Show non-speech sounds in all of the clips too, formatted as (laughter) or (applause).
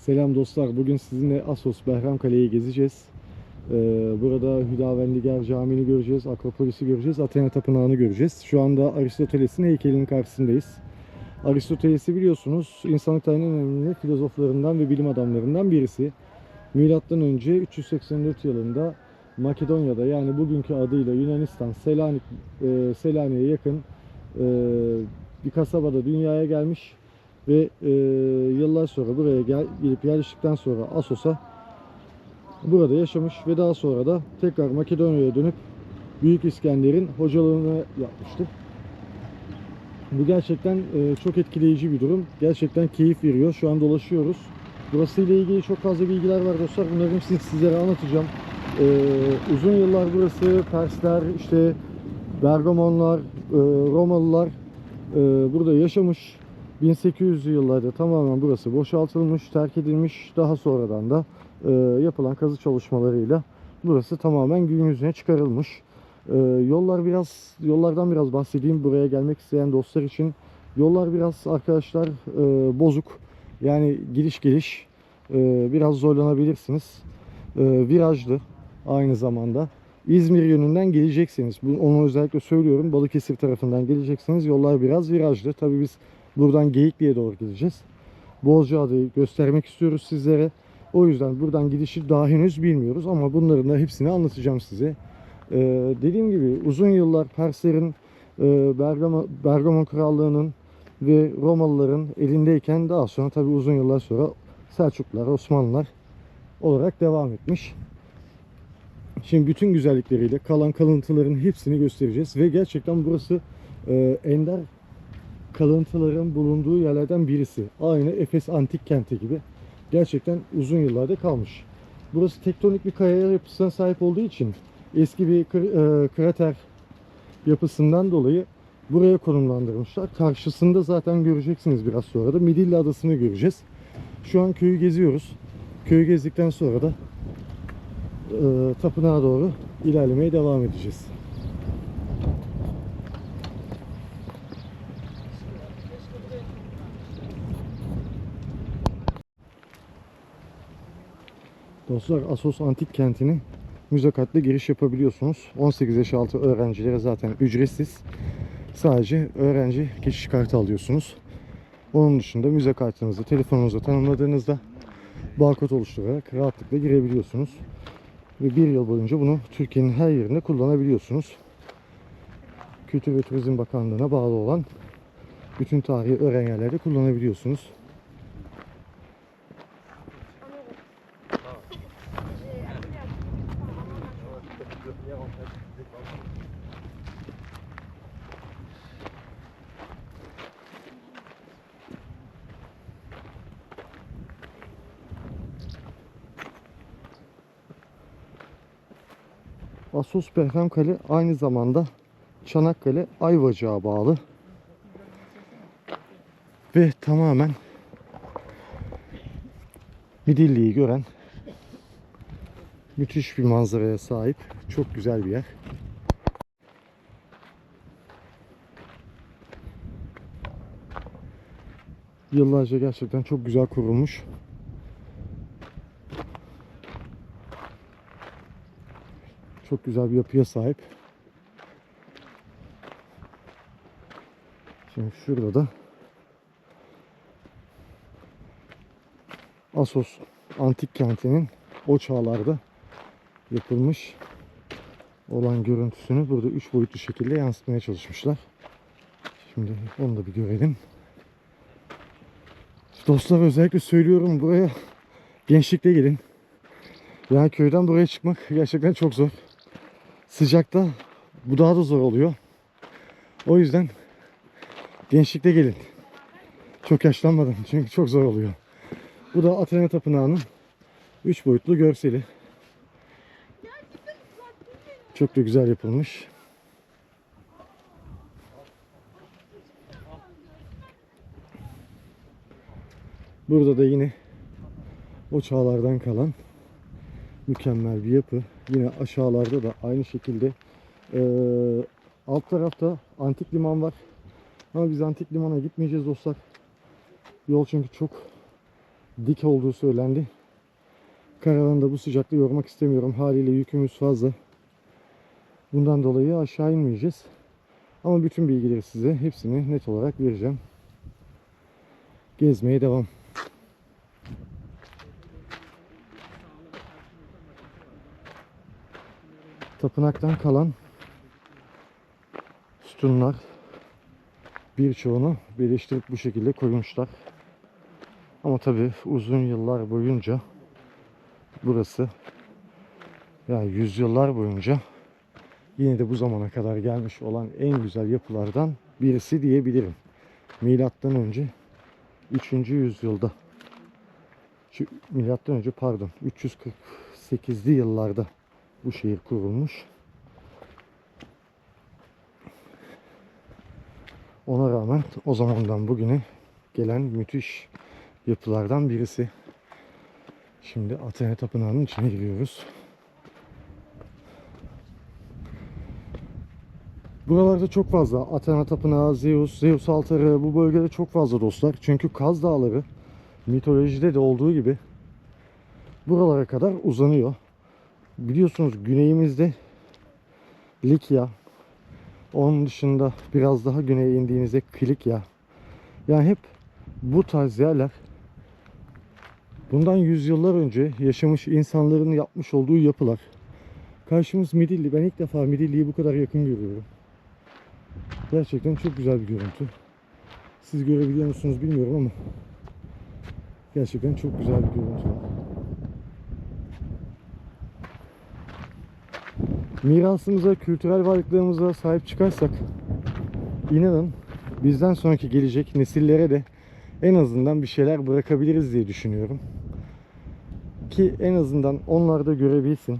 Selam dostlar. Bugün sizinle Assos Behramkale'yi gezeceğiz. Ee, burada Hüdavendigar Camii'ni göreceğiz, Akropolis'i göreceğiz, Athena Tapınağı'nı göreceğiz. Şu anda Aristoteles'in heykelinin karşısındayız. Aristoteles'i biliyorsunuz insanlık tarihinin önemli filozoflarından ve bilim adamlarından birisi. Milattan önce 384 yılında Makedonya'da yani bugünkü adıyla Yunanistan Selanik e, Selanik'e yakın e, bir kasabada dünyaya gelmiş ve e, yıllar sonra buraya gel, gelip yerleştikten sonra Assos'a burada yaşamış ve daha sonra da tekrar Makedonya'ya dönüp Büyük İskender'in hocalığını yapmıştır. Bu gerçekten e, çok etkileyici bir durum. Gerçekten keyif veriyor. Şu an dolaşıyoruz. Burası ile ilgili çok fazla bilgiler var dostlar. Bunların hepsini sizlere anlatacağım. E, uzun yıllar burası Persler, işte Bergamonlar, e, Romalılar e, burada yaşamış. 1800'lü yıllarda tamamen burası boşaltılmış, terk edilmiş. Daha sonradan da e, yapılan kazı çalışmalarıyla burası tamamen gün yüzüne çıkarılmış. E, yollar biraz, yollardan biraz bahsedeyim buraya gelmek isteyen dostlar için. Yollar biraz arkadaşlar e, bozuk. Yani gidiş geliş e, biraz zorlanabilirsiniz. E, virajlı aynı zamanda. İzmir yönünden geleceksiniz. Onu özellikle söylüyorum. Balıkesir tarafından geleceksiniz. Yollar biraz virajlı. Tabii biz buradan Geyikli'ye doğru gideceğiz. Bozcaada'yı göstermek istiyoruz sizlere. O yüzden buradan gidişi daha henüz bilmiyoruz ama bunların da hepsini anlatacağım size. Ee, dediğim gibi uzun yıllar Perslerin, e, Bergama, Bergama Krallığı'nın ve Romalıların elindeyken daha sonra tabii uzun yıllar sonra Selçuklular, Osmanlılar olarak devam etmiş. Şimdi bütün güzellikleriyle kalan kalıntıların hepsini göstereceğiz ve gerçekten burası e, ender kalıntıların bulunduğu yerlerden birisi. Aynı Efes antik kenti gibi. Gerçekten uzun yıllarda kalmış. Burası tektonik bir kaya yapısına sahip olduğu için eski bir kır- e, krater yapısından dolayı buraya konumlandırmışlar. Karşısında zaten göreceksiniz biraz sonra da Midilli Adası'nı göreceğiz. Şu an köyü geziyoruz. Köyü gezdikten sonra da e, tapınağa doğru ilerlemeye devam edeceğiz. Dostlar Asos Antik Kenti'ne müze kartla giriş yapabiliyorsunuz. 18 yaş altı öğrencilere zaten ücretsiz. Sadece öğrenci geçiş kartı alıyorsunuz. Onun dışında müze kartınızı telefonunuza tanımladığınızda barkod oluşturarak rahatlıkla girebiliyorsunuz. Ve bir yıl boyunca bunu Türkiye'nin her yerinde kullanabiliyorsunuz. Kültür ve Turizm Bakanlığı'na bağlı olan bütün tarihi öğren yerlerde kullanabiliyorsunuz. Assos Behramkale aynı zamanda Çanakkale Ayvacık'a bağlı. Ve tamamen Midilli'yi gören müthiş bir manzaraya sahip. Çok güzel bir yer. Yıllarca gerçekten çok güzel kurulmuş. Çok güzel bir yapıya sahip. Şimdi şurada da Asos antik kentinin o çağlarda yapılmış olan görüntüsünü burada üç boyutlu şekilde yansıtmaya çalışmışlar. Şimdi onu da bir görelim. Dostlar özellikle söylüyorum buraya gençlikle gelin. Yani köyden buraya çıkmak gerçekten çok zor. Sıcakta bu daha da zor oluyor. O yüzden gençlikte gelin. Çok yaşlanmadan çünkü çok zor oluyor. Bu da Athena Tapınağı'nın 3 boyutlu görseli. Çok da güzel yapılmış. Burada da yine o çağlardan kalan mükemmel bir yapı. Yine aşağılarda da aynı şekilde eee, alt tarafta antik liman var. Ama biz antik limana gitmeyeceğiz dostlar. Yol çünkü çok dik olduğu söylendi. Karavanı da bu sıcakta yormak istemiyorum. Haliyle yükümüz fazla. Bundan dolayı aşağı inmeyeceğiz. Ama bütün bilgileri size hepsini net olarak vereceğim. Gezmeye devam. Tapınaktan kalan sütunlar birçoğunu birleştirip bu şekilde koymuşlar. Ama tabi uzun yıllar boyunca burası yani yüzyıllar boyunca yine de bu zamana kadar gelmiş olan en güzel yapılardan birisi diyebilirim. Milattan önce 3. yüzyılda şu, milattan önce pardon 348'li yıllarda bu şehir kurulmuş. Ona rağmen o zamandan bugüne gelen müthiş yapılardan birisi. Şimdi Athena Tapınağı'nın içine giriyoruz. Buralarda çok fazla Athena Tapınağı, Zeus, Zeus altarı bu bölgede çok fazla dostlar. Çünkü Kaz Dağları mitolojide de olduğu gibi buralara kadar uzanıyor. Biliyorsunuz güneyimizde Likya, onun dışında biraz daha güneye indiğinizde Kilikya. Yani hep bu tarz yerler bundan yüzyıllar önce yaşamış insanların yapmış olduğu yapılar. Karşımız Midilli. Ben ilk defa Midilli'yi bu kadar yakın görüyorum. Gerçekten çok güzel bir görüntü. Siz görebiliyor musunuz bilmiyorum ama gerçekten çok güzel bir görüntü. Mirasımıza, kültürel varlıklarımıza sahip çıkarsak inanın bizden sonraki gelecek nesillere de en azından bir şeyler bırakabiliriz diye düşünüyorum. Ki en azından onlar da görebilsin.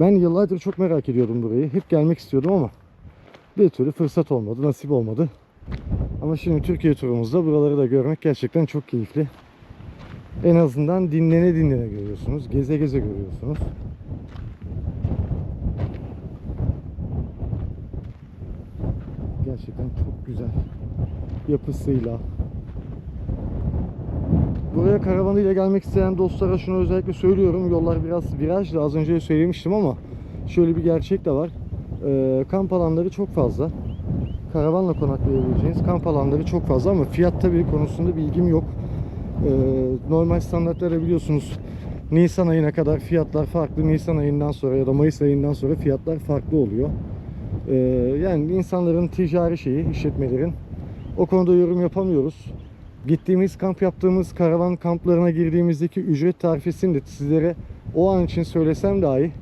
Ben yıllardır çok merak ediyordum burayı. Hep gelmek istiyordum ama bir türlü fırsat olmadı, nasip olmadı. Ama şimdi Türkiye turumuzda buraları da görmek gerçekten çok keyifli. En azından dinlene dinlene görüyorsunuz. Geze geze görüyorsunuz. Gerçekten çok güzel yapısıyla. Buraya karavanıyla gelmek isteyen dostlara şunu özellikle söylüyorum. Yollar biraz virajlı. Az önce söylemiştim ama şöyle bir gerçek de var. Ee, kamp alanları çok fazla. Karavanla konaklayabileceğiniz kamp alanları çok fazla ama fiyat tabii konusunda bilgim yok. Ee, normal standartlara biliyorsunuz Nisan ayına kadar fiyatlar farklı. Nisan ayından sonra ya da Mayıs ayından sonra fiyatlar farklı oluyor. Ee, yani insanların ticari şeyi, işletmelerin o konuda yorum yapamıyoruz. Gittiğimiz kamp yaptığımız karavan kamplarına girdiğimizdeki ücret tarifesini de sizlere o an için söylesem dahi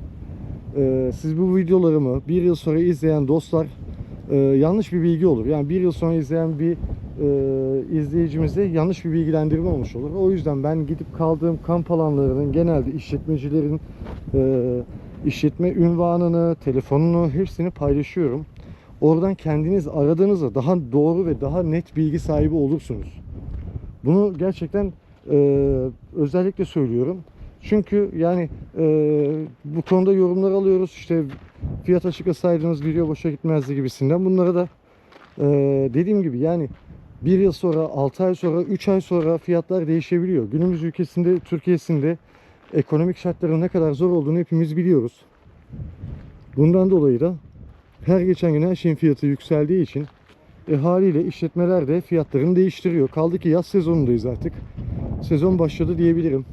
e, siz bu videolarımı bir yıl sonra izleyen dostlar e, yanlış bir bilgi olur. Yani bir yıl sonra izleyen bir e, izleyicimize yanlış bir bilgilendirme olmuş olur. O yüzden ben gidip kaldığım kamp alanlarının genelde işletmecilerin e, işletme ünvanını, telefonunu hepsini paylaşıyorum. Oradan kendiniz aradığınızda daha doğru ve daha net bilgi sahibi olursunuz. Bunu gerçekten e, özellikle söylüyorum. Çünkü yani e, bu konuda yorumlar alıyoruz. İşte fiyat açıklasaydınız video boşa gitmezdi gibisinden. Bunlara da e, dediğim gibi yani bir yıl sonra, 6 ay sonra, 3 ay sonra fiyatlar değişebiliyor. Günümüz ülkesinde, Türkiye'sinde ekonomik şartların ne kadar zor olduğunu hepimiz biliyoruz. Bundan dolayı da her geçen gün her şeyin fiyatı yükseldiği için e, haliyle işletmeler de fiyatlarını değiştiriyor. Kaldı ki yaz sezonundayız artık. Sezon başladı diyebilirim.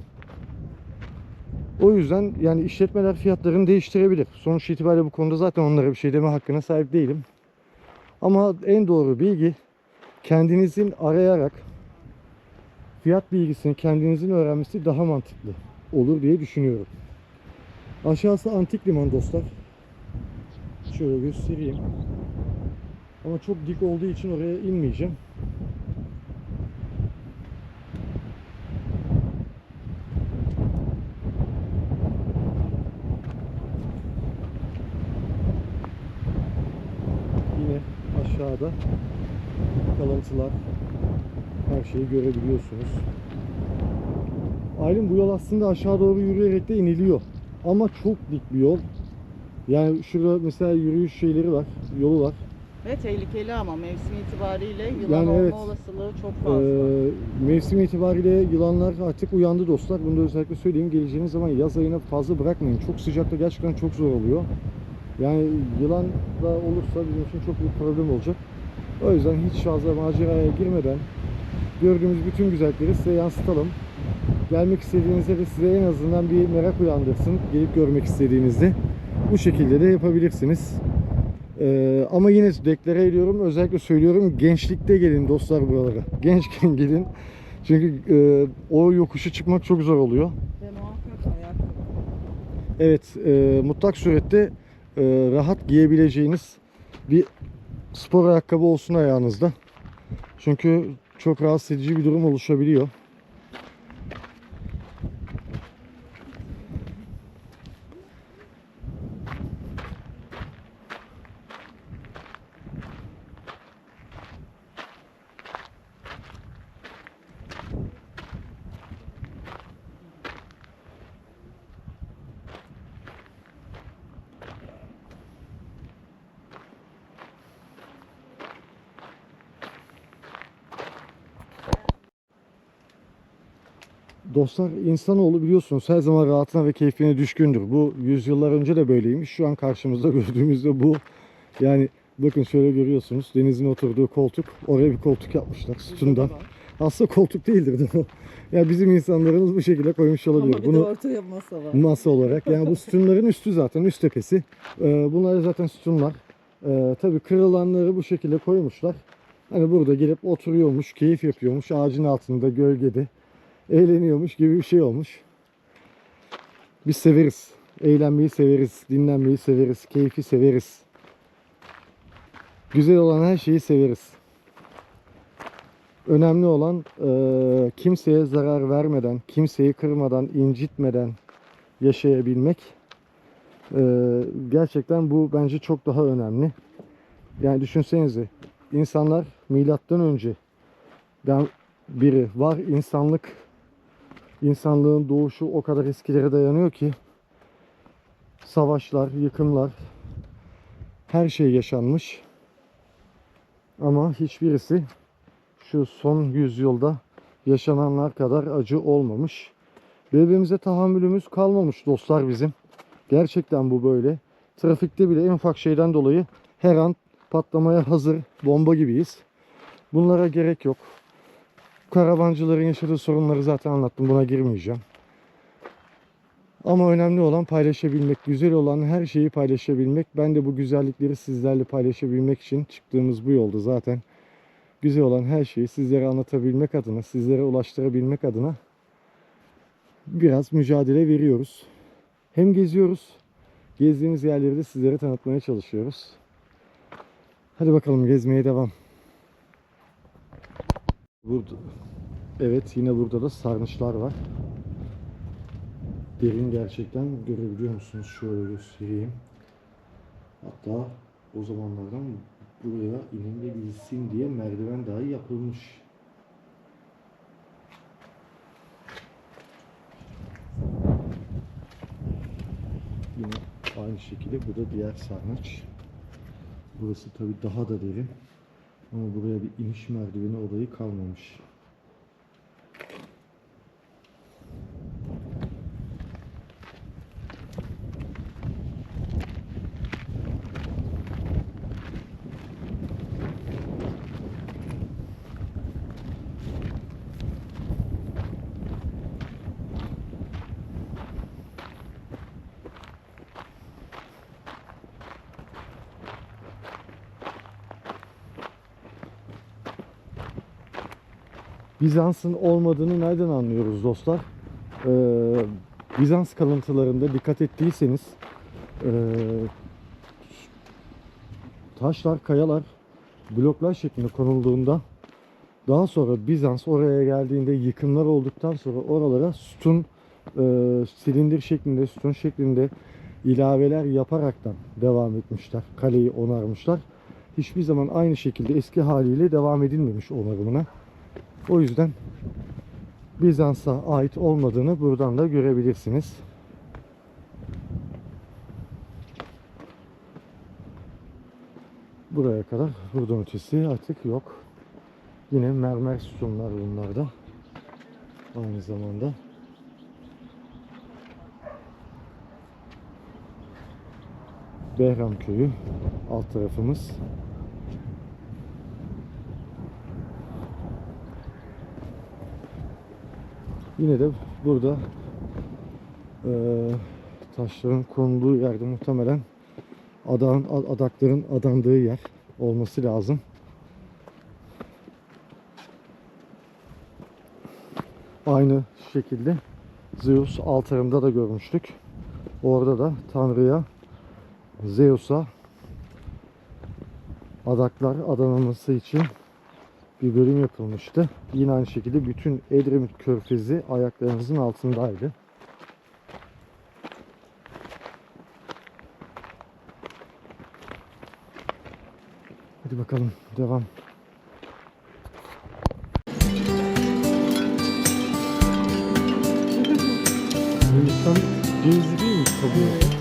O yüzden yani işletmeler fiyatlarını değiştirebilir. Sonuç itibariyle bu konuda zaten onlara bir şey deme hakkına sahip değilim. Ama en doğru bilgi kendinizin arayarak fiyat bilgisini kendinizin öğrenmesi daha mantıklı olur diye düşünüyorum. Aşağısı antik liman dostlar. Şöyle göstereyim. Ama çok dik olduğu için oraya inmeyeceğim. Yine aşağıda kalıntılar her şeyi görebiliyorsunuz. Aylin bu yol aslında aşağı doğru yürüyerek de iniliyor. Ama çok dik bir yol. Yani şurada mesela yürüyüş şeyleri var, yolu var. Ve tehlikeli ama mevsim itibariyle yılan Yani olma evet. olasılığı çok fazla. Ee, mevsim itibariyle yılanlar artık uyandı dostlar. Bunu da özellikle söyleyeyim. Geleceğiniz zaman yaz ayına fazla bırakmayın. Çok sıcakta gerçekten çok zor oluyor. Yani yılan da olursa bizim için çok büyük problem olacak. O yüzden hiç fazla maceraya girmeden gördüğümüz bütün güzellikleri size yansıtalım. Gelmek istediğinizde de size en azından bir merak uyandırsın. Gelip görmek istediğinizde bu şekilde de yapabilirsiniz. Ee, ama yine deklare ediyorum, özellikle söylüyorum gençlikte gelin dostlar buralara. (laughs) Gençken gelin. Çünkü e, o yokuşu çıkmak çok zor oluyor. Evet, e, mutlak surette e, rahat giyebileceğiniz bir spor ayakkabı olsun ayağınızda. Çünkü çok rahatsız edici bir durum oluşabiliyor. Dostlar insanoğlu biliyorsunuz her zaman rahatına ve keyfine düşkündür. Bu yüzyıllar önce de böyleymiş. Şu an karşımızda (laughs) gördüğümüzde bu. Yani bakın şöyle görüyorsunuz denizin oturduğu koltuk. Oraya bir koltuk yapmışlar sütundan. Aslında koltuk değildir de o. (laughs) Ya bizim insanlarımız bu şekilde koymuş olabilir. Ama bir de Bunu ortaya masa var. masa olarak. Yani bu sütunların üstü zaten üst tepesi. Ee, bunlar zaten sütunlar. Ee, tabii kırılanları bu şekilde koymuşlar. Hani burada gelip oturuyormuş, keyif yapıyormuş ağacın altında, gölgede eğleniyormuş gibi bir şey olmuş. Biz severiz. Eğlenmeyi severiz, dinlenmeyi severiz, keyfi severiz. Güzel olan her şeyi severiz. Önemli olan eee, kimseye zarar vermeden, kimseyi kırmadan, incitmeden yaşayabilmek. Eee, gerçekten bu bence çok daha önemli. Yani düşünsenize insanlar milattan önce ben biri var insanlık insanlığın doğuşu o kadar eskilere dayanıyor ki savaşlar, yıkımlar her şey yaşanmış. Ama hiçbirisi şu son yüzyılda yaşananlar kadar acı olmamış. Birbirimize tahammülümüz kalmamış dostlar bizim. Gerçekten bu böyle. Trafikte bile en ufak şeyden dolayı her an patlamaya hazır bomba gibiyiz. Bunlara gerek yok. Karavancıların yaşadığı sorunları zaten anlattım. Buna girmeyeceğim. Ama önemli olan paylaşabilmek. Güzel olan her şeyi paylaşabilmek. Ben de bu güzellikleri sizlerle paylaşabilmek için çıktığımız bu yolda zaten güzel olan her şeyi sizlere anlatabilmek adına, sizlere ulaştırabilmek adına biraz mücadele veriyoruz. Hem geziyoruz, gezdiğimiz yerleri de sizlere tanıtmaya çalışıyoruz. Hadi bakalım gezmeye devam. Burada, evet yine burada da sarnıçlar var. Derin gerçekten görebiliyor musunuz? Şöyle göstereyim. Hatta o zamanlardan buraya inilebilsin diye merdiven dahi yapılmış. Yine aynı şekilde bu da diğer sarnıç. Burası tabi daha da derin. Ama buraya bir iniş merdiveni olayı kalmamış. Bizans'ın olmadığını nereden anlıyoruz dostlar? Ee, Bizans kalıntılarında dikkat ettiyseniz ee, taşlar, kayalar bloklar şeklinde konulduğunda daha sonra Bizans oraya geldiğinde yıkımlar olduktan sonra oralara sütun e, silindir şeklinde, sütun şeklinde ilaveler yaparaktan devam etmişler. Kaleyi onarmışlar. Hiçbir zaman aynı şekilde eski haliyle devam edilmemiş onarımına. O yüzden Bizans'a ait olmadığını buradan da görebilirsiniz. buraya kadar. Buradan ötesi artık yok. Yine mermer sütunlar bunlarda. Aynı zamanda. Behram köyü alt tarafımız. Yine de burada eee, taşların konulduğu yerde muhtemelen adan, adakların adandığı yer olması lazım. Aynı şekilde Zeus altarında da görmüştük. Orada da Tanrı'ya Zeus'a adaklar adanılması için bir bölüm yapılmıştı. Yine aynı şekilde bütün Edremit körfezi ayaklarınızın altındaydı. Hadi bakalım devam. Hindistan mi tabii?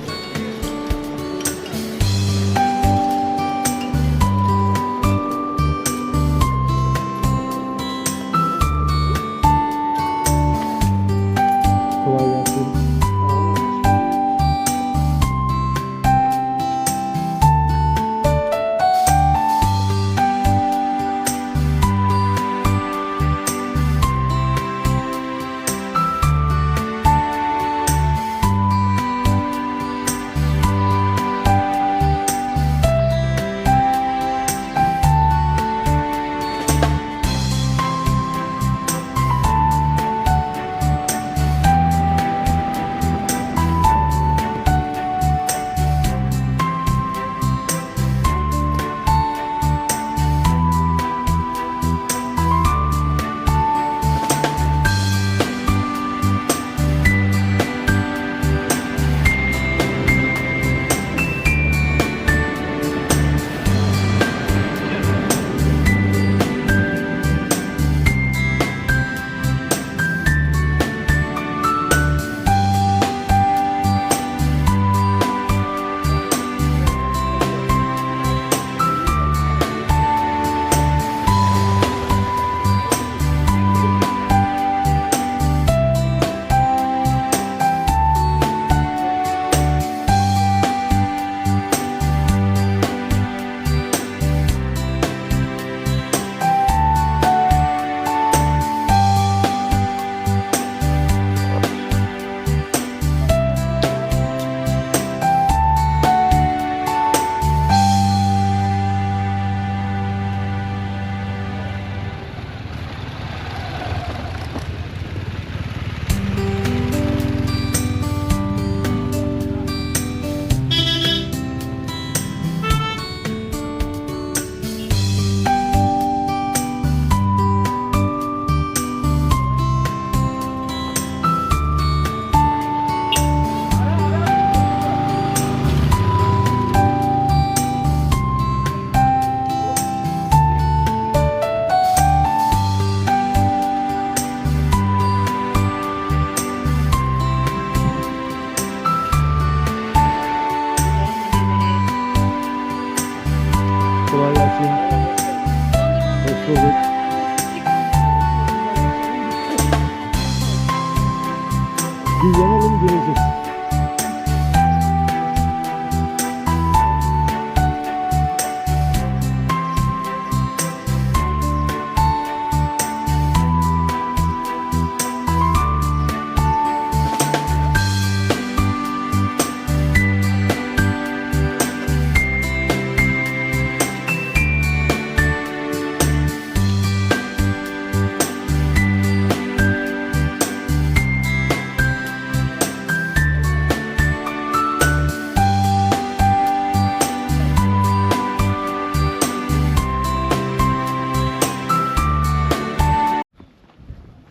Bir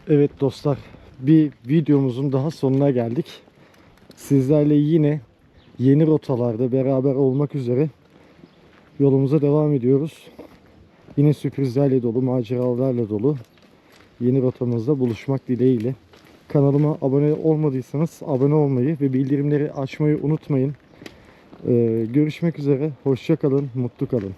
Evet dostlar, bir videomuzun daha sonuna geldik. Sizlerle yine yeni rotalarda beraber olmak üzere yolumuza devam ediyoruz. Yine sürprizlerle dolu, maceralarla dolu yeni rotamızda buluşmak dileğiyle. Kanalıma abone olmadıysanız abone olmayı ve bildirimleri açmayı unutmayın. Ee, görüşmek üzere, hoşça kalın, mutlu kalın.